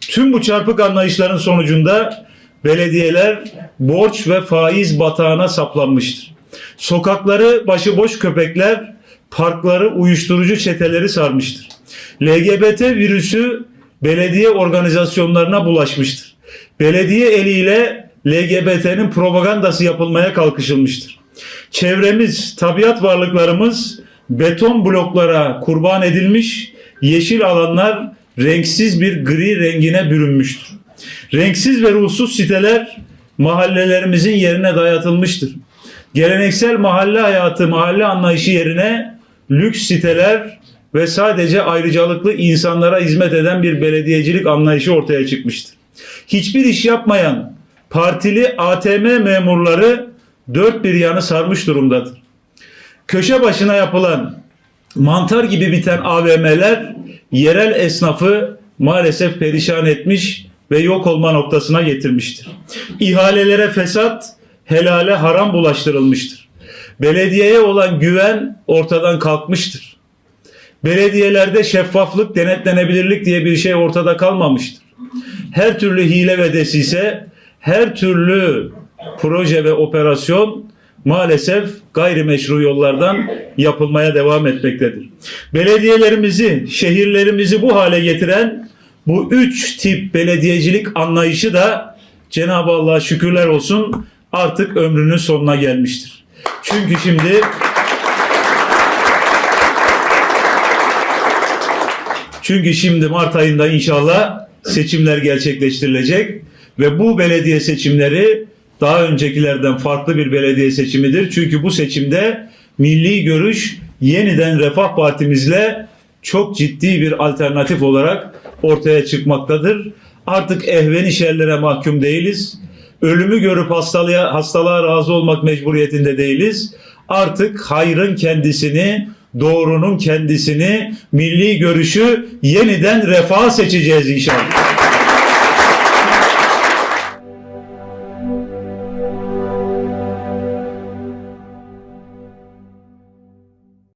Tüm bu çarpık anlayışların sonucunda belediyeler borç ve faiz batağına saplanmıştır. Sokakları başıboş köpekler, parkları uyuşturucu çeteleri sarmıştır. LGBT virüsü belediye organizasyonlarına bulaşmıştır. Belediye eliyle LGBT'nin propagandası yapılmaya kalkışılmıştır. Çevremiz, tabiat varlıklarımız beton bloklara kurban edilmiş, yeşil alanlar renksiz bir gri rengine bürünmüştür. Renksiz ve ruhsuz siteler mahallelerimizin yerine dayatılmıştır. Geleneksel mahalle hayatı, mahalle anlayışı yerine lüks siteler ve sadece ayrıcalıklı insanlara hizmet eden bir belediyecilik anlayışı ortaya çıkmıştır. Hiçbir iş yapmayan partili ATM memurları dört bir yanı sarmış durumdadır. Köşe başına yapılan mantar gibi biten AVM'ler yerel esnafı maalesef perişan etmiş ve yok olma noktasına getirmiştir. İhalelere fesat, helale haram bulaştırılmıştır. Belediyeye olan güven ortadan kalkmıştır. Belediyelerde şeffaflık, denetlenebilirlik diye bir şey ortada kalmamıştır. Her türlü hile ve desise, her türlü proje ve operasyon maalesef gayrimeşru yollardan yapılmaya devam etmektedir. Belediyelerimizi, şehirlerimizi bu hale getiren bu üç tip belediyecilik anlayışı da Cenab-ı Allah'a şükürler olsun artık ömrünün sonuna gelmiştir. Çünkü şimdi Çünkü şimdi Mart ayında inşallah seçimler gerçekleştirilecek ve bu belediye seçimleri daha öncekilerden farklı bir belediye seçimidir. Çünkü bu seçimde milli görüş yeniden Refah Partimizle çok ciddi bir alternatif olarak ortaya çıkmaktadır. Artık ehveni şerlere mahkum değiliz. Ölümü görüp hastalığa, hastalığa razı olmak mecburiyetinde değiliz. Artık hayrın kendisini, doğrunun kendisini, milli görüşü yeniden refah seçeceğiz inşallah.